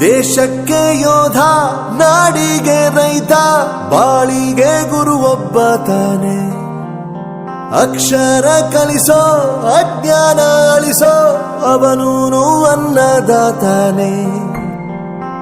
ದೇಶಕ್ಕೆ ಯೋಧ ನಾಡಿಗೆ ರೈತ ಬಾಳಿಗೆ ಗುರು ಒಬ್ಬ ತಾನೆ. ಅಕ್ಷರ ಕಲಿಸೋ ಅಜ್ಞಾನ ಅಳಿಸೋ ಅವನೂನು ಅನ್ನದಾತಾನೆ.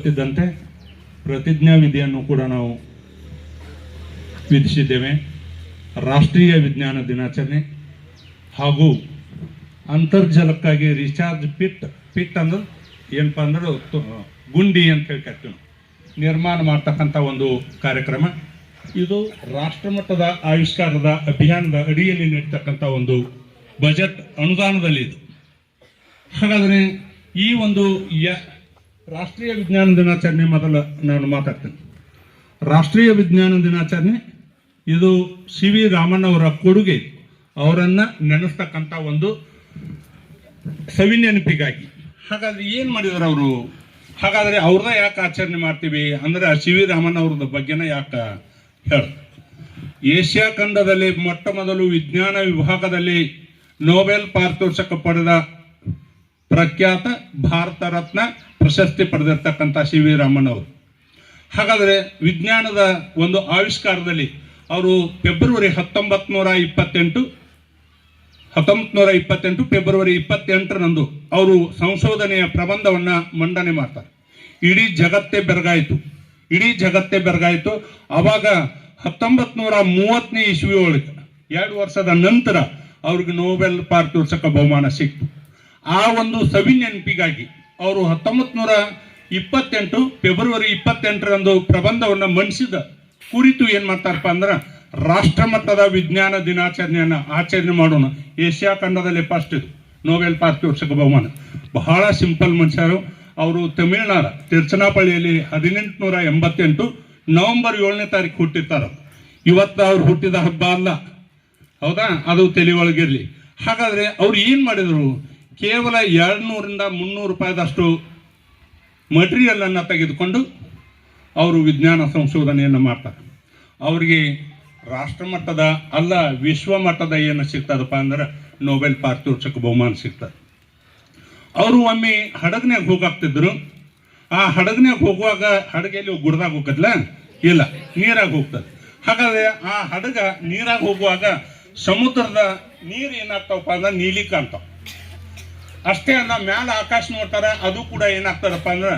ಗೊತ್ತಿದ್ದಂತೆ ಪ್ರತಿಜ್ಞಾ ವಿಧಿಯನ್ನು ಕೂಡ ನಾವು ವಿಧಿಸಿದ್ದೇವೆ. ರಾಷ್ಟ್ರೀಯ ವಿಜ್ಞಾನ ದಿನಾಚರಣೆ ಹಾಗೂ ಅಂತರ್ಜಲಕ್ಕಾಗಿ ರಿಚಾರ್ಜ್ ಪಿಟ್ ಪಿಟ್ ಅಂದ್ರೆ ಏನಪ್ಪ ಅಂದ್ರೆ ಗುಂಡಿ ಅಂತ ಹೇಳಿ ಕರ್ತೀವಿ ನಿರ್ಮಾಣ ಮಾಡ್ತಕ್ಕಂಥ ಒಂದು ಕಾರ್ಯಕ್ರಮ. ಇದು ರಾಷ್ಟ್ರಮಟ್ಟದ ಆವಿಷ್ಕಾರದ ಅಭಿಯಾನದ ಅಡಿಯಲ್ಲಿ ನೀಡ್ತಕ್ಕಂಥ ಒಂದು ಬಜೆಟ್ ಅನುದಾನದಲ್ಲಿ ಇದು. ಹಾಗಾದರೆ ಈ ಒಂದು ಯ ರಾಷ್ಟ್ರೀಯ ವಿಜ್ಞಾನ ದಿನಾಚರಣೆ ಮೊದಲು ನಾನು ಮಾತಾಡ್ತೇನೆ. ರಾಷ್ಟ್ರೀಯ ವಿಜ್ಞಾನ ದಿನಾಚರಣೆ, ಇದು ಸಿ ವಿ ರಾಮನ್ ಅವರ ಕೊಡುಗೆ. ಅವರನ್ನು ನೆನೆಸ್ತಕ್ಕಂಥ ಒಂದು ಸವಿ ನೆನಪಿಗಾಗಿ ಹಾಗಾದ್ರೆ ಏನು ಮಾಡಿದ್ರು ಅವರು? ಹಾಗಾದ್ರೆ ಅವ್ರನ್ನ ಯಾಕೆ ಆಚರಣೆ ಮಾಡ್ತೀವಿ? ಅಂದ್ರೆ ಸಿ ವಿ ರಾಮನ್ ಅವ್ರದ ಬಗ್ಗೆನ ಯಾಕೆ ಹೇಳ. ಏಷ್ಯಾ ಖಂಡದಲ್ಲಿ ಮೊಟ್ಟ ಮೊದಲು ವಿಜ್ಞಾನ ವಿಭಾಗದಲ್ಲಿ ನೊಬೆಲ್ ಪಾರಿತೋಷಕ ಪಡೆದ ಪ್ರಖ್ಯಾತ ಭಾರತ ರತ್ನ ಪ್ರಶಸ್ತಿ ಪಡೆದಿರ್ತಕ್ಕಂಥ ಸಿ ವಿ ರಾಮನ್ ಅವರು ಹಾಗಾದರೆ ವಿಜ್ಞಾನದ ಒಂದು ಆವಿಷ್ಕಾರದಲ್ಲಿ ಅವರು ಫೆಬ್ರವರಿ ಹತ್ತೊಂಬತ್ತು ನೂರ ಇಪ್ಪತ್ತೆಂಟು ಹತ್ತೊಂಬತ್ತು ನೂರ ಇಪ್ಪತ್ತೆಂಟು ಫೆಬ್ರವರಿ ಇಪ್ಪತ್ತೆಂಟರಂದು ಅವರು ಸಂಶೋಧನೆಯ ಪ್ರಬಂಧವನ್ನು ಮಂಡನೆ ಮಾಡ್ತಾರೆ. ಇಡೀ ಜಗತ್ತೇ ಬೆರಗಾಯಿತು. ಇಡೀ ಜಗತ್ತೇ ಬೆರಗಾಯಿತು. ಆವಾಗ ಹತ್ತೊಂಬತ್ತು ನೂರ ಮೂವತ್ತನೇ ಇಸ್ವಿ ಒಳಗೆ ಎರಡು ವರ್ಷದ ನಂತರ ಅವ್ರಿಗೆ ನೋಬೆಲ್ ಪಾರಿತೋಷಕ ಬಹುಮಾನ ಸಿಕ್ತು. ಆ ಒಂದು ಸವಿ ನೆನಪಿಗಾಗಿ ಅವರು ಹತ್ತೊಂಬತ್ತು ನೂರ ಇಪ್ಪತ್ತೆಂಟು ಫೆಬ್ರವರಿ ಇಪ್ಪತ್ತೆಂಟರಂದು ಪ್ರಬಂಧವನ್ನು ಮಂಡಿಸಿದ. ಕುರಿತು ಏನು ಮಾಡ್ತಾರಪ್ಪ ಅಂದ್ರೆ ರಾಷ್ಟ್ರ ಮಟ್ಟದ ವಿಜ್ಞಾನ ದಿನಾಚರಣೆಯನ್ನು ಆಚರಣೆ ಮಾಡೋಣ. ಏಷ್ಯಾ ಖಂಡದಲ್ಲಿ ಫಸ್ಟ್ ಇದು. ನೊಬೆಲ್ ಪಾರಿತೋಷಕ ಬಹುಮಾನ. ಬಹಳ ಸಿಂಪಲ್ ಮನುಷ್ಯರು. ಅವರು ತಮಿಳುನಾಡು, ತಿರುಚನಾಪಳ್ಳಿಯಲ್ಲಿ ಹದಿನೆಂಟುನೂರ ಎಂಬತ್ತೆಂಟು ನವೆಂಬರ್ ಏಳನೇ ತಾರೀಕು ಹುಟ್ಟಿರ್ತಾರ. ಇವತ್ತು ಅವ್ರು ಹುಟ್ಟಿದ ಹಬ್ಬ ಅಲ್ಲ. ಹೌದಾ? ಅದು ತಲೆ ಹಾಗಾದರೆ ಹಾಗಾದ್ರೆ ಅವ್ರು ಏನು ಮಾಡಿದ್ರು? ಕೇವಲ ಎರಡುನೂರಿಂದ ಮುನ್ನೂರು ರೂಪಾಯಿದಷ್ಟು ಮಟೀರಿಯಲ್ ಅನ್ನ ತೆಗೆದುಕೊಂಡು ಅವರು ವಿಜ್ಞಾನ ಸಂಶೋಧನೆಯನ್ನು ಮಾಡ್ತಾರೆ. ಅವರಿಗೆ ರಾಷ್ಟ್ರ ಮಟ್ಟದ ಅಲ್ಲ ವಿಶ್ವ ಮಟ್ಟದ ಏನು ಸಿಗ್ತದಪ್ಪ ಅಂದ್ರೆ ನೊಬೆಲ್ ಪಾರಿತೋಷಕ ಬಹುಮಾನ ಸಿಗ್ತದೆ. ಅವರು ಒಮ್ಮೆ ಹಡಗನ್ಯಾಗ ಹೋಗಾಕ್ತಿದ್ರು ಆ ಹಡಗನ್ಯಾಗ ಹೋಗುವಾಗ ಹಡಗೆಲ್ಲಿ ಗುಡ್ದಾಗ ಹೋಗದ್ಲ ಇಲ್ಲ, ನೀರಾಗ ಹೋಗ್ತದೆ. ಹಾಗಾದ್ರೆ ಆ ಹಡಗ ನೀರಾಗ ಹೋಗುವಾಗ ಸಮುದ್ರದ ನೀರು ಏನಾಗ್ತಾವಪ್ಪ ಅಂದ್ರೆ ನೀಲಿ ಕಾಣ್ತಾವ. ಅಷ್ಟೇ ಅಲ್ಲ, ಮ್ಯಾಲ ಆಕಾಶ ನೋಡ್ತಾರ, ಅದು ಕೂಡ ಏನಾಗ್ತದಪ್ಪ ಅಂದ್ರೆ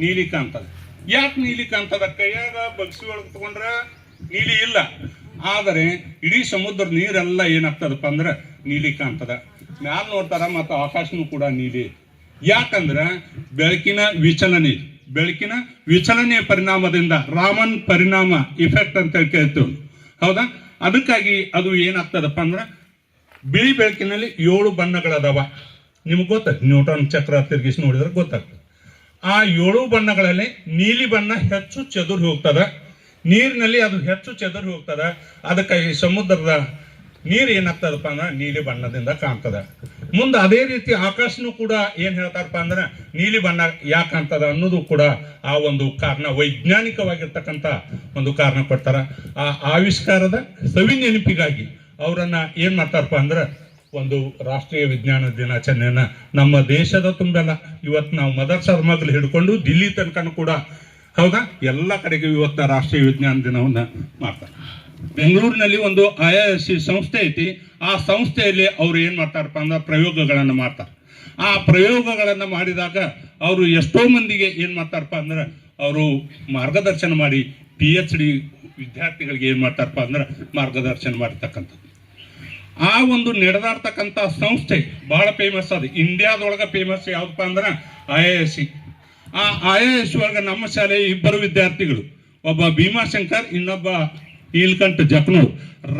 ನೀಲಿ ಕಾಣ್ತದೆ ಯಾಕೆ ನೀಲಿ ಕಾಣ್ತದ ಕೈಯಾಗ ಬಗ್ಸಿ ಒಳಗೆ ತಗೊಂಡ್ರೆ ನೀಲಿ ಇಲ್ಲ. ಆದರೆ ಇಡೀ ಸಮುದ್ರ ನೀರೆಲ್ಲ ಏನಾಗ್ತದಪ್ಪ ಅಂದ್ರೆ ನೀಲಿ ಕಾಣ್ತದ ಮ್ಯಾಲ ನೋಡ್ತಾರ ಮತ್ತು ಆಕಾಶನೂ ಕೂಡ ನೀಲಿ. ಯಾಕಂದ್ರೆ ಬೆಳಕಿನ ವಿಚಲನೆ. ಬೆಳಕಿನ ವಿಚಲನೆಯ ಪರಿಣಾಮದಿಂದ ರಾಮನ್ ಪರಿಣಾಮ ಇಫೆಕ್ಟ್ ಅಂತ ಹೇಳಿ ಕೇಳ್ತೇವೆ. ಹೌದಾ? ಅದಕ್ಕಾಗಿ ಅದು ಏನಾಗ್ತದಪ್ಪ ಅಂದ್ರೆ ಬಿಳಿ ಬೆಳಕಿನಲ್ಲಿ ಏಳು ಬಣ್ಣಗಳದಾವ. ನಿಮ್ಗೆ ಗೊತ್ತಾಗ್ತದೆ. ನ್ಯೂಟನ್ ಚಕ್ರ ತಿರುಗಿಸಿ ನೋಡಿದ್ರೆ ಗೊತ್ತಾಗ್ತದೆ. ಆ ಏಳು ಬಣ್ಣಗಳಲ್ಲಿ ನೀಲಿ ಬಣ್ಣ ಹೆಚ್ಚು ಚದುರಿ ಹೋಗ್ತದ. ನೀರಿನಲ್ಲಿ ಅದು ಹೆಚ್ಚು ಚದುರಿ ಹೋಗ್ತದ. ಈ ಸಮುದ್ರದ ನೀರು ಏನಾಗ್ತದಪ್ಪ ಅಂದ್ರೆ ನೀಲಿ ಬಣ್ಣದಿಂದ ಕಾಣ್ತದ. ಮುಂದೆ ಅದೇ ರೀತಿ ಆಕಾಶನೂ ಕೂಡ ಏನು ಹೇಳ್ತಾರಪ್ಪ ಅಂದ್ರೆ ನೀಲಿ ಬಣ್ಣ ಯಾಕೆ ಕಾಣ್ತದ ಅನ್ನೋದು ಕೂಡ ಆ ಒಂದು ಕಾರಣ, ವೈಜ್ಞಾನಿಕವಾಗಿರ್ತಕ್ಕಂಥ ಒಂದು ಕಾರಣ ಕೊಡ್ತಾರ. ಆ ಆವಿಷ್ಕಾರದ ಸವಿ ನೆನಪಿಗಾಗಿ ಅವರನ್ನ ಏನ್ ಮಾಡ್ತಾರಪ್ಪ ಅಂದ್ರೆ ಒಂದು ರಾಷ್ಟ್ರೀಯ ವಿಜ್ಞಾನ ದಿನಾಚರಣೆಯನ್ನ ನಮ್ಮ ದೇಶದ ತುಂಬೆಲ್ಲ. ಇವತ್ತು ನಾವು ಮದರ್ ಮಗ್ಳು ಹಿಡ್ಕೊಂಡು ದಿಲ್ಲಿ ತನಕನೂ ಕೂಡ ಹೌದಾ? ಎಲ್ಲ ಕಡೆಗೂ ಇವತ್ತ ರಾಷ್ಟ್ರೀಯ ವಿಜ್ಞಾನ ದಿನವನ್ನ ಮಾಡ್ತಾರೆ. ಬೆಂಗಳೂರಿನಲ್ಲಿ ಒಂದು ಐ ಎಸ್ ಸಿ ಸಂಸ್ಥೆ ಐತಿ. ಆ ಸಂಸ್ಥೆಯಲ್ಲಿ ಅವ್ರು ಏನು ಮಾಡ್ತಾರಪ್ಪ ಅಂದ್ರೆ ಪ್ರಯೋಗಗಳನ್ನು ಮಾಡ್ತಾರೆ. ಆ ಪ್ರಯೋಗಗಳನ್ನು ಮಾಡಿದಾಗ ಅವರು ಎಷ್ಟೋ ಮಂದಿಗೆ ಏನು ಮಾಡ್ತಾರಪ್ಪ ಅಂದ್ರೆ ಅವರು ಮಾರ್ಗದರ್ಶನ ಮಾಡಿ ಪಿ ಎಚ್ ಡಿ ವಿದ್ಯಾರ್ಥಿಗಳಿಗೆ ಏನು ಮಾಡ್ತಾರಪ್ಪ ಅಂದ್ರೆ ಮಾರ್ಗದರ್ಶನ ಮಾಡ್ತಕ್ಕಂಥದ್ದು ಆ ಒಂದು ನಡೆದಾಡ್ತಕ್ಕಂಥ ಸಂಸ್ಥೆ ಬಹಳ ಫೇಮಸ್ ಅದು. ಇಂಡಿಯಾದೊಳಗೆ ಫೇಮಸ್ ಯಾವ್ದಪ್ಪ ಅಂದ್ರೆ ಐ ಎ ಎಸ್ ಸಿ. ಆ ಐ ಎ ಎಸ್ ಒಳಗೆ ನಮ್ಮ ಶಾಲೆಯ ಇಬ್ಬರು ವಿದ್ಯಾರ್ಥಿಗಳು, ಒಬ್ಬ ಭೀಮಾಶಂಕರ್, ಇನ್ನೊಬ್ಬ ಇಲ್ಕಂಠ ಜಕ್ನೂರ್.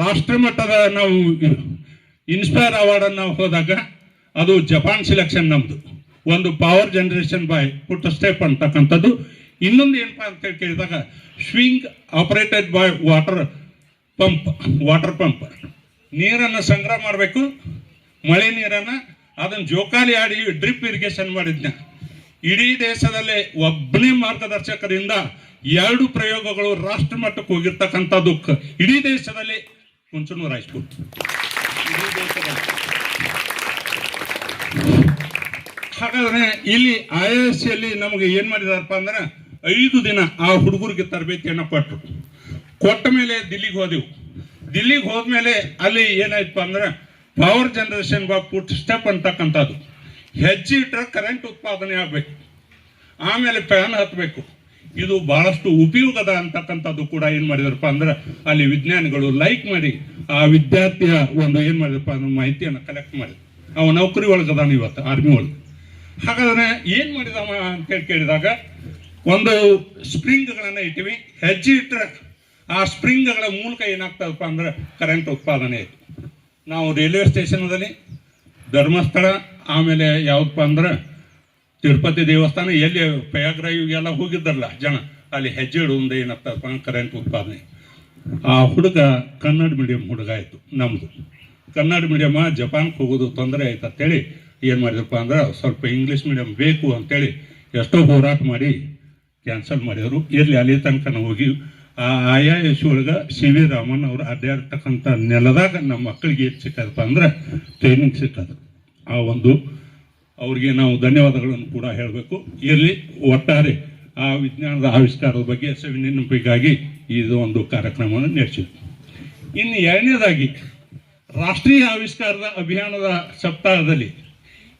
ರಾಷ್ಟ್ರ ಮಟ್ಟದ ನಾವು ಇನ್ಸ್ಪೈರ್ ಅವಾರ್ಡನ್ನು ಹೋದಾಗ ಅದು ಜಪಾನ್ ಸಿಲೆಕ್ಷನ್ ನಮ್ಮದು ಒಂದು power generation by footstep ಅಂತಕ್ಕಂಥದ್ದು. ಇನ್ನೊಂದು ಏನಪ್ಪ ಅಂತ ಹೇಳಿ ಕೇಳಿದಾಗ swing operated by water pump water pump ನೀರನ್ನು ಸಂಗ್ರಹ ಮಾಡಬೇಕು. ಮಳೆ ನೀರನ್ನು, ಅದನ್ನು ಜೋಕಾಲಿ ಆಡಿ ಡ್ರಿಪ್ ಇರಿಗೇಷನ್ ಮಾಡಿದ್ನ. ಇಡೀ ದೇಶದಲ್ಲಿ ಒಬ್ಬನೇ ಮಾರ್ಗದರ್ಶಕರಿಂದ ಎರಡು ಪ್ರಯೋಗಗಳು ರಾಷ್ಟ್ರ ಮಟ್ಟಕ್ಕೆ ಹೋಗಿರ್ತಕ್ಕಂಥದ್ದು. ದುಃಖ ಇಡೀ ದೇಶದಲ್ಲಿ ಮುಂಚೂರು ಹೈಸ್ಕೂಲ್ ಇಡೀ ದೇಶದಲ್ಲಿ. ಹಾಗಾದ್ರೆ ಇಲ್ಲಿ ಐ ಎಸ್ ಅಲ್ಲಿ ನಮಗೆ ಏನು ಮಾಡಿದಾರಪ್ಪ ಅಂದ್ರೆ ಐದು ದಿನ ಆ ಹುಡುಗರಿಗೆ ತರಬೇತಿಯನ್ನು ಕೊಟ್ಟರು ಕೊಟ್ಟ ಮೇಲೆ ದಿಲ್ಲಿಗೆ ಹೋದೆವು. ದಿಲ್ಲಿಗೆ ಹೋದ್ಮೇಲೆ ಅಲ್ಲಿ ಏನಾಯ್ತಪ್ಪ ಅಂದ್ರೆ ಪವರ್ ಜನರೇಷನ್ ಪುಟ್ ಸ್ಟೆಪ್ ಅಂತಕ್ಕಂಥದ್ದು. ಹೆಜ್ಜೆ ಇಟ್ಟರೆ ಕರೆಂಟ್ ಉತ್ಪಾದನೆ ಆಗಬೇಕು. ಆಮೇಲೆ ಫ್ಯಾನ್ ಹತ್ತಬೇಕು ಇದು ಬಹಳಷ್ಟು ಉಪಯೋಗದ ಅಂತಕ್ಕಂಥದ್ದು ಕೂಡ ಏನ್ ಮಾಡಿದ್ರಪ್ಪ ಅಂದ್ರೆ ಅಲ್ಲಿ ವಿಜ್ಞಾನಿಗಳು ಲೈಕ್ ಮಾಡಿ ಆ ವಿದ್ಯಾರ್ಥಿಯ ಒಂದು ಏನ್ ಮಾಡಿದ್ರಪ್ಪ ಅಂದ್ರೆ ಮಾಹಿತಿಯನ್ನು ಕಲೆಕ್ಟ್ ಮಾಡಿ ಅವ ನೌಕರಿ ಒಳಗದಾನ ಇವತ್ತು ಆರ್ಮಿ ಒಳಗೆ. ಹಾಗಾದ್ರೆ ಏನ್ ಮಾಡಿದವ ಅಂತೇಳಿ ಕೇಳಿದಾಗ ಒಂದು ಸ್ಪ್ರಿಂಗ್ಗಳನ್ನ ಇಟ್ಟಿವಿ. ಹೆಜ್ಜೆ ಇಟ್ಟರೆ ಆ ಸ್ಪ್ರಿಂಗ್ಗಳ ಮೂಲಕ ಏನಾಗ್ತದಪ್ಪ ಅಂದ್ರೆ ಕರೆಂಟ್ ಉತ್ಪಾದನೆ ನಾವು ರೈಲ್ವೆ ಸ್ಟೇಷನ್ದಲ್ಲಿ ಧರ್ಮಸ್ಥಳ, ಆಮೇಲೆ ಯಾವ್ದಪ್ಪ ಅಂದ್ರೆ ತಿರುಪತಿ ದೇವಸ್ಥಾನ, ಎಲ್ಲಿ ಪ್ರಯಾಗ್ರ ಎಲ್ಲ ಹೋಗಿದ್ದಾರಲ್ಲ ಜನ, ಅಲ್ಲಿ ಹೆಜ್ಜೆ ಇಡುವುದ ಏನಾಗ್ತದಪ್ಪ ಕರೆಂಟ್ ಉತ್ಪಾದನೆ. ಆ ಹುಡುಗ ಕನ್ನಡ ಮೀಡಿಯಂ ಹುಡುಗ ಆಯಿತು ನಮ್ಮದು ಕನ್ನಡ ಮೀಡಿಯಮ್ಮ ಜಪಾನ್ಗೆ ಹೋಗೋದು ತೊಂದರೆ ಆಯ್ತು ಅಂತೇಳಿ ಏನು ಮಾಡಿದ್ರಪ್ಪ ಅಂದ್ರೆ ಸ್ವಲ್ಪ ಇಂಗ್ಲೀಷ್ ಮೀಡಿಯಂ ಬೇಕು ಅಂತೇಳಿ ಎಷ್ಟೋ ಹೋರಾಟ ಮಾಡಿ ಕ್ಯಾನ್ಸಲ್ ಮಾಡಿದರು. ಇರಲಿ, ಅಲ್ಲಿ ತನಕ ಹೋಗಿ ಆ ಆಯಾ ಎಸ್ ಒಳಗೆ ಸಿ ವಿ ರಾಮನ್ ಅವರು ಅಡ್ಡಾಡ್ತಕ್ಕಂಥ ನೆಲದಾಗ ನಮ್ಮ ಮಕ್ಕಳಿಗೆ ಏನು ಸಿಕ್ಕದಪ್ಪ ಅಂದ್ರೆ ಟ್ರೈನಿಂಗ್ ಸಿಕ್ಕದು. ಆ ಒಂದು ಅವ್ರಿಗೆ ನಾವು ಧನ್ಯವಾದಗಳನ್ನು ಕೂಡ ಹೇಳಬೇಕು. ಇಲ್ಲಿ ಒಟ್ಟಾರೆ ಆ ವಿಜ್ಞಾನದ ಆವಿಷ್ಕಾರದ ಬಗ್ಗೆ ನೆನಪಿಗಾಗಿ ಇದು ಒಂದು ಕಾರ್ಯಕ್ರಮವನ್ನು ನಡೆಸಿದ್ವಿ ಇನ್ನು ಎರಡನೇದಾಗಿ, ರಾಷ್ಟ್ರೀಯ ಆವಿಷ್ಕಾರದ ಅಭಿಯಾನದ ಸಪ್ತಾಹದಲ್ಲಿ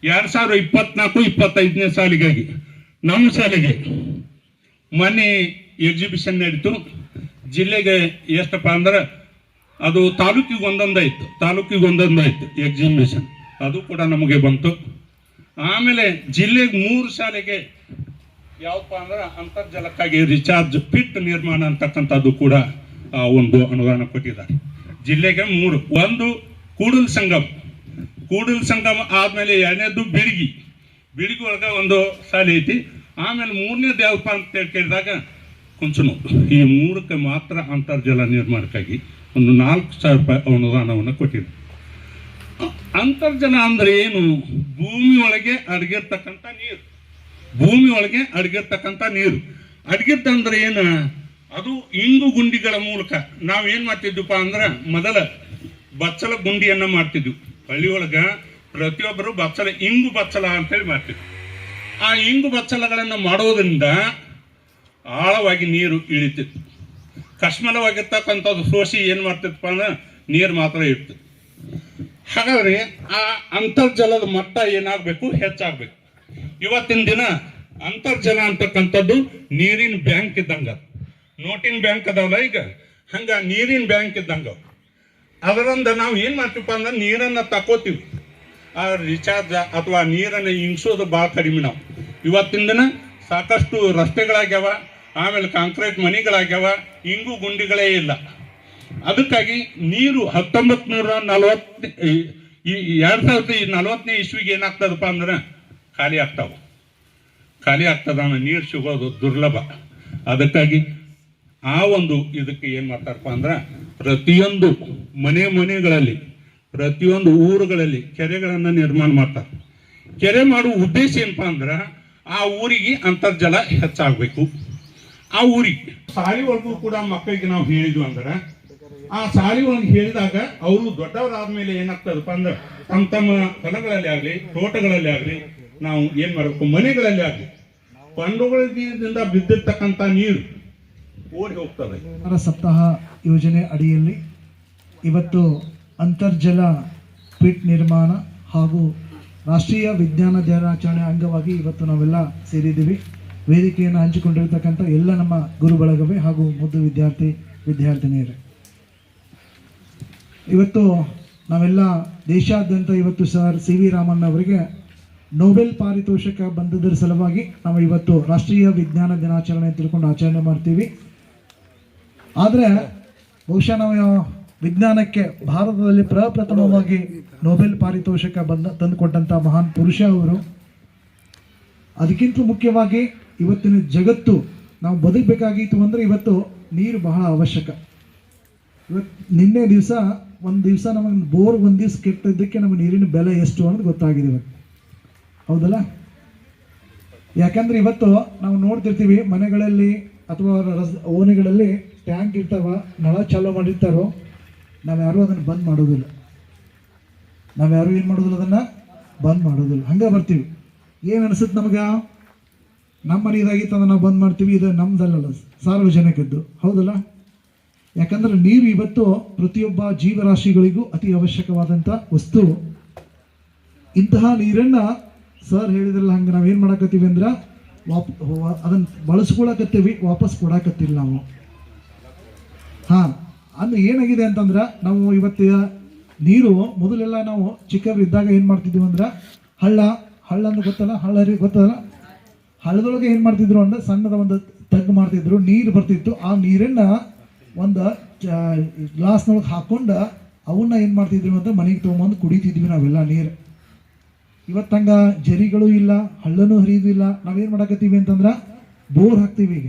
ಎರಡು ಸಾವಿರದ ಇಪ್ಪತ್ನಾಲ್ಕು, ಇಪ್ಪತ್ತೈದನೇ ಸಾಲಿಗಾಗಿ, ನಮ್ಮ ಶಾಲೆಗೆ ಮನೆ ಎಕ್ಸಿಬಿಷನ್ ನಡೀತು. ಜಿಲ್ಲೆಗೆ ಎಷ್ಟಪ್ಪ ಅಂದ್ರೆ ಅದು ತಾಲೂಕಿಗೆ ಒಂದೊಂದಾಯ್ತು ತಾಲೂಕಿಗೆ ಒಂದೊಂದಾಯ್ತು ಎಕ್ಸಿಬಿಷನ್ ಅದು ಕೂಡ ನಮಗೆ ಬಂತು. ಆಮೇಲೆ ಜಿಲ್ಲೆಗೆ ಮೂರು ಶಾಲೆಗೆ ಯಾವಪ್ಪ ಅಂದ್ರೆ ಅಂತರ್ಜಲಕ್ಕಾಗಿ ರಿಚಾರ್ಜ್ ಪಿಟ್ ನಿರ್ಮಾಣ ಅಂತಕ್ಕಂಥದ್ದು ಕೂಡ ಒಂದು ಅನುದಾನ ಕೊಟ್ಟಿದ್ದಾರೆ. ಜಿಲ್ಲೆಗೆ ಮೂರು. ಒಂದು ಕೂಡಲ್ ಸಂಗಮ. ಕೂಡಲ್ ಸಂಗಮ ಆದ್ಮೇಲೆ ಎರಡನೇದು ಬಿಳಿಗಿ ಬಿಳಿಗಿ ಒಳಗೆ ಒಂದು ಶಾಲೆ ಐತಿ. ಆಮೇಲೆ ಮೂರನೇದು ಯಾವಪ್ಪ ಅಂತ ಕೇಳಿದಾಗ ಕುಂಚನೂರು ಈ ಮೂರಕ್ಕೆ ಮಾತ್ರ ಅಂತರ್ಜಲ ನಿರ್ಮಾಣಕ್ಕಾಗಿ ಒಂದು ನಾಲ್ಕು ಸಾವಿರ ರೂಪಾಯಿ ಅನುದಾನವನ್ನು ಕೊಟ್ಟಿದೆ ಅಂತರ್ಜಲ ಅಂದ್ರೆ ಏನು? ಭೂಮಿ ಒಳಗೆ ನೀರು. ಭೂಮಿ ಒಳಗೆ ಅಡಗಿರ್ತಕ್ಕಂಥ ನೀರು. ಅಡಗಿದ್ದಂದ್ರೆ ಏನು? ಅದು ಇಂಗು ಗುಂಡಿಗಳ ಮೂಲಕ. ನಾವು ಏನ್ ಮಾಡ್ತಿದ್ವಪ್ಪ ಅಂದ್ರೆ ಮೊದಲ ಬಚ್ಚಲ ಗುಂಡಿಯನ್ನ ಮಾಡ್ತಿದ್ವಿ. ಹಳ್ಳಿ ಪ್ರತಿಯೊಬ್ಬರು ಬಚ್ಚಲ, ಇಂಗು ಬಚ್ಚಲ ಅಂತೇಳಿ ಮಾಡ್ತಿದ್ವಿ ಆ ಇಂಗು ಬಚ್ಚಲಗಳನ್ನು ಮಾಡೋದ್ರಿಂದ ಆಳವಾಗಿ ನೀರು ಇಳಿತಿತ್ತು. ಕಶ್ಮಲವಾಗಿರ್ತಕ್ಕಂಥದ್ದು ಸೋಸಿ ಏನು ಮಾಡ್ತಿತ್ತಪ್ಪ ಅಂದ್ರೆ ನೀರು ಮಾತ್ರ ಇರ್ತದೆ ಹಾಗಾದ್ರೆ ಆ ಅಂತರ್ಜಲದ ಮಟ್ಟ ಏನಾಗಬೇಕು? ಹೆಚ್ಚಾಗಬೇಕು. ಇವತ್ತಿನ ದಿನ ಅಂತರ್ಜಲ ಅಂತಕ್ಕಂಥದ್ದು ನೀರಿನ ಬ್ಯಾಂಕ್ ಇದ್ದಂಗ. ನೋಟಿನ ಬ್ಯಾಂಕ್ ಅದಾವಲ್ಲ ಈಗ? ಹಂಗ ನೀರಿನ ಬ್ಯಾಂಕ್ ಇದ್ದಂಗ. ಅದರಿಂದ ನಾವು ಏನು ಮಾಡ್ತೀವಪ್ಪ ಅಂದ್ರೆ ನೀರನ್ನ ತಕೋತೀವಿ. ಆ ರಿಚಾರ್ಜ್ ಅಥವಾ ನೀರನ್ನು ಇಂಗ್ಸೋದು ಭಾಳ ಕಡಿಮೆ ನಾವು. ಇವತ್ತಿನ ದಿನ ಸಾಕಷ್ಟು ರಸ್ತೆಗಳಾಗ್ಯಾವ. ಆಮೇಲೆ ಕಾಂಕ್ರೀಟ್ ಮನೆಗಳಾಗ್ಯಾವ, ಇಂಗು ಗುಂಡಿಗಳೇ ಇಲ್ಲ. ಅದಕ್ಕಾಗಿ ನೀರು ಹತ್ತೊಂಬತ್ ನೂರ ನಲವತ್ ಎರಡ್ ಸಾವಿರದ ನಲವತ್ತನೇ ಇಸ್ವಿಗೆ ಏನಾಗ್ತದಪ್ಪ ಅಂದ್ರೆ ಖಾಲಿ ಆಗ್ತಾವ. ಖಾಲಿ ಆಗ್ತದ ನೀರು ಸಿಗೋದು ದುರ್ಲಭ. ಅದಕ್ಕಾಗಿ ಆ ಒಂದು ಇದಕ್ಕೆ ಏನ್ ಮಾಡ್ತಾರಪ್ಪ ಅಂದ್ರೆ ಪ್ರತಿಯೊಂದು ಮನೆ ಮನೆಗಳಲ್ಲಿ, ಪ್ರತಿಯೊಂದು ಊರುಗಳಲ್ಲಿ ಕೆರೆಗಳನ್ನು ನಿರ್ಮಾಣ ಮಾಡ್ತಾರೆ. ಕೆರೆ ಮಾಡುವ ಉದ್ದೇಶ ಏನಪ್ಪ ಅಂದ್ರೆ ಆ ಊರಿಗೆ ಅಂತರ್ಜಲ ಹೆಚ್ಚಾಗಬೇಕು. ಆ ಊರಿಗೆ. ಸಾಲಿ ಒಳಗೂ ಕೂಡ ಮಕ್ಕಳಿಗೆ ನಾವು ಹೇಳಿದ್ವಿ ಅಂದ್ರೆ ಆ ಸಾಲಿ ಒಳಗೆ ಹೇಳಿದಾಗ ಅವರು ದೊಡ್ಡವರಾದ್ಮೇಲೆ ಏನಾಗ್ತದಪ್ಪ ಅಂದ್ರೆ ತಮ್ಮ ತಮ್ಮ ಹೊಲಗಳಲ್ಲಿ ಆಗ್ಲಿ ತೋಟಗಳಲ್ಲಿ ಆಗ್ಲಿ ನಾವು ಏನ್ ಮಾಡಬೇಕು? ಮನೆಗಳಲ್ಲಿ ಆಗ್ಲಿ. ಕೊಂಡುಗಳಿಂದ ಬಿದ್ದಿರ್ತಕ್ಕಂಥ ನೀರು ಓಡಿ ಹೋಗ್ತದೆ. ಸಪ್ತಾಹ ಯೋಜನೆ ಅಡಿಯಲ್ಲಿ ಇವತ್ತು ಅಂತರ್ಜಲ ಪಿಟ್ ನಿರ್ಮಾಣ ಹಾಗೂ ರಾಷ್ಟ್ರೀಯ ವಿಜ್ಞಾನ ದಿನಾಚರಣೆ ಅಂಗವಾಗಿ ಇವತ್ತು ನಾವೆಲ್ಲ ಸೇರಿದ್ದೀವಿ. ವೇದಿಕೆಯನ್ನು ಹಂಚಿಕೊಂಡಿರ್ತಕ್ಕಂಥ ಎಲ್ಲ ನಮ್ಮ ಗುರು ಬಳಗವೇ ಹಾಗೂ ಮುದ್ದು ವಿದ್ಯಾರ್ಥಿ ವಿದ್ಯಾರ್ಥಿನಿಯರೇ. ಇವತ್ತು ನಾವೆಲ್ಲ ದೇಶಾದ್ಯಂತ ಇವತ್ತು ಸರ್ ಸಿ ವಿ ರಾಮನ್ ಅವರಿಗೆ ನೋಬೆಲ್ ಪಾರಿತೋಷಕ ಬಂದದರ ಸಲುವಾಗಿ ನಾವು ಇವತ್ತು ರಾಷ್ಟ್ರೀಯ ವಿಜ್ಞಾನ ದಿನಾಚರಣೆ ತಿಳ್ಕೊಂಡು ಆಚರಣೆ ಮಾಡ್ತೀವಿ. ಆದರೆ ಬಹುಶಃ ನಾವು ವಿಜ್ಞಾನಕ್ಕೆ ಭಾರತದಲ್ಲಿ ಪ್ರಪ್ರಥಮವಾಗಿ ನೊಬೆಲ್ ಪಾರಿತೋಷಕ ಬಂದ ತಂದುಕೊಟ್ಟಂಥ ಮಹಾನ್ ಪುರುಷ ಅವರು ಅದಕ್ಕಿಂತ ಮುಖ್ಯವಾಗಿ ಇವತ್ತಿನ ಜಗತ್ತು, ನಾವು ಬದುಕಬೇಕಾಗಿತ್ತು ಅಂದರೆ ಇವತ್ತು ನೀರು ಬಹಳ ಅವಶ್ಯಕ. ಇವತ್ತು ನಿನ್ನೆ ದಿವಸ, ಒಂದು ದಿವಸ ನಮಗೆ ಬೋರ್ ಒಂದು ದಿವಸ ಕೆಟ್ಟಿದ್ದಕ್ಕೆ ನಮ್ಮ ನೀರಿನ ಬೆಲೆ ಎಷ್ಟು ಅನ್ನೋದು ಗೊತ್ತಾಗಿದೆ ಇವತ್ತು. ಹೌದಲ್ಲ? ಯಾಕಂದ್ರೆ ಇವತ್ತು ನಾವು ನೋಡ್ತಿರ್ತೀವಿ, ಮನೆಗಳಲ್ಲಿ ಅಥವಾ ರಸ್, ಓಣಿಗಳಲ್ಲಿ ಟ್ಯಾಂಕ್ ಇರ್ತಾವ, ನಳ ಚಾಲೂ ಮಾಡಿರ್ತಾರೋ, ನಾವು ಯಾರೂ ಅದನ್ನು ಬಂದ್ ಮಾಡೋದಿಲ್ಲ. ನಾವು ಯಾರು ಏನು ಮಾಡೋದಿಲ್ಲ ಅದನ್ನು ಬಂದ್ ಮಾಡೋದಿಲ್ಲ. ಹಂಗೆ ಬರ್ತೀವಿ. ಏನು ಅನಿಸುತ್ತೆ ನಮಗೆ? ನಮ್ಮ ಮನೆಯದಾಗಿತ್ತು ಅಂದ್ರೆ ನಾವು ಬಂದ್ ಮಾಡ್ತೀವಿ, ಇದು ನಮ್ದಲ್ಲಲ್ಲ, ಸಾರ್ವಜನಿಕದ್ದು. ಹೌದಲ್ಲ? ಯಾಕಂದ್ರೆ ನೀರು ಇವತ್ತು ಪ್ರತಿಯೊಬ್ಬ ಜೀವರಾಶಿಗಳಿಗೂ ಅತಿ ಅವಶ್ಯಕವಾದಂಥ ವಸ್ತು. ಇಂತಹ ನೀರನ್ನ ಸರ್ ಹೇಳಿದ್ರಲ್ಲ, ಹಂಗೆ ನಾವು ಏನು ಮಾಡಕತ್ತೀವಿ ಅಂದ್ರೆ, ವಾಪ್ ಅದನ್ನು ಬಳಸ್ಕೊಳಕತ್ತೀವಿ, ವಾಪಸ್ ಕೊಡಾಕತ್ತಿಲ್ಲ ನಾವು. ಹಾಂ ಅದು ಏನಾಗಿದೆ ಅಂತಂದ್ರೆ, ನಾವು ಇವತ್ತಿನ ನೀರು ಮೊದಲೆಲ್ಲ ನಾವು ಚಿಕ್ಕವರಿದ್ದಾಗ ಏನು ಮಾಡ್ತಿದ್ವಿ ಅಂದ್ರೆ, ಹಳ್ಳ ಹಳ್ಳ ಅಂದ್ರೆ ಗೊತ್ತಲ್ಲ ಹಳ್ಳ ರೀ ಗೊತ್ತಲ್ಲ? ಹಳ್ಳದೊಳಗೆ ಏನು ಮಾಡ್ತಿದ್ರು ಅಂದ್ರೆ ಸಣ್ಣದ ಒಂದು ತಗ್ಗು ಮಾಡ್ತಿದ್ರು, ನೀರು ಬರ್ತಿತ್ತು. ಆ ನೀರನ್ನ ಒಂದು ಗ್ಲಾಸ್ನೊಳಗೆ ಹಾಕೊಂಡು ಅವನ್ನ ಏನು ಮಾಡ್ತಿದ್ರು ಅಂತ ಮನೆಗೆ ತೊಗೊಂಬಂದು ಕುಡಿತಿದ್ವಿ ನಾವೆಲ್ಲ ನೀರು. ಇವತ್ತಂಗ ಜರಿಗಳು ಇಲ್ಲ, ಹಳ್ಳನೂ ಹರಿಯೋದಿಲ್ಲ ನಾವೇನು ಮಾಡಕತ್ತೀವಿ ಅಂತಂದ್ರೆ ಬೋರ್ ಹಾಕ್ತೀವಿ ಈಗ.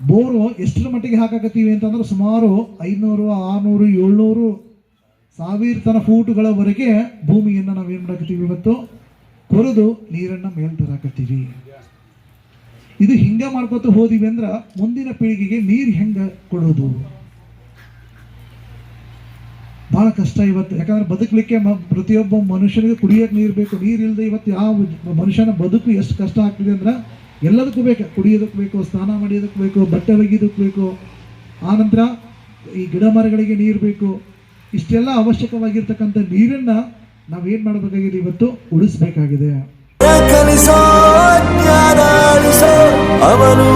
ಬೋರು ಎಷ್ಟರ ಮಟ್ಟಿಗೆ ಹಾಕಾಕತ್ತೀವಿ ಅಂತಂದ್ರೆ ಸುಮಾರು ಐನೂರು ಆರುನೂರು, ಏಳ್ನೂರು ಸಾವಿರ ತನ ಫೂಟ್ಗಳವರೆಗೆ ಭೂಮಿಯನ್ನು ನಾವೇನು ಮಾಡಕತ್ತೀವಿ ಇವತ್ತು? ಕೊರೆದು ನೀರನ್ನು ಮೇಲೆ ತರಾಕತ್ತೀವಿ ಇದು ಹಿಂಗ ಮಾಡ್ಕೊತ ಹೋದಿವಿ ಅಂದ್ರೆ ಮುಂದಿನ ಪೀಳಿಗೆಗೆ ನೀರು ಹೆಂಗ ಕೊಡೋದು? ಬಹಳ ಕಷ್ಟ ಇವತ್ತು. ಯಾಕಂದ್ರೆ ಬದುಕಲಿಕ್ಕೆ ಪ್ರತಿಯೊಬ್ಬ ಮನುಷ್ಯನಿಗೆ ಕುಡಿಯೋಕೆ ನೀರು ಬೇಕು. ನೀರು ಇಲ್ಲದೆ ಇವತ್ತು ಯಾವ ಮನುಷ್ಯನ ಬದುಕು ಎಷ್ಟು ಕಷ್ಟ ಆಗ್ತಿದೆ ಅಂದ್ರೆ ಎಲ್ಲದಕ್ಕೂ ಬೇಕು. ಕುಡಿಯೋದಕ್ಕೆ ಬೇಕು, ಸ್ನಾನ ಮಾಡಿಯೋದಕ್ಕೆ ಬೇಕು, ಬಟ್ಟೆ ಒಗೆಯೋದಕ್ಕೆ ಬೇಕು. ಆನಂತರ ಈ ಗಿಡ ಮರಗಳಿಗೆ ನೀರು ಬೇಕು. ಇಷ್ಟೆಲ್ಲ ಅವಶ್ಯಕವಾಗಿರ್ತಕ್ಕಂಥ ನೀರನ್ನ ನಾವೇನು ಮಾಡಬೇಕಾಗಿದೆ ಇವತ್ತು? ಉಳಿಸ್ಬೇಕಾಗಿದೆ. ಅವನು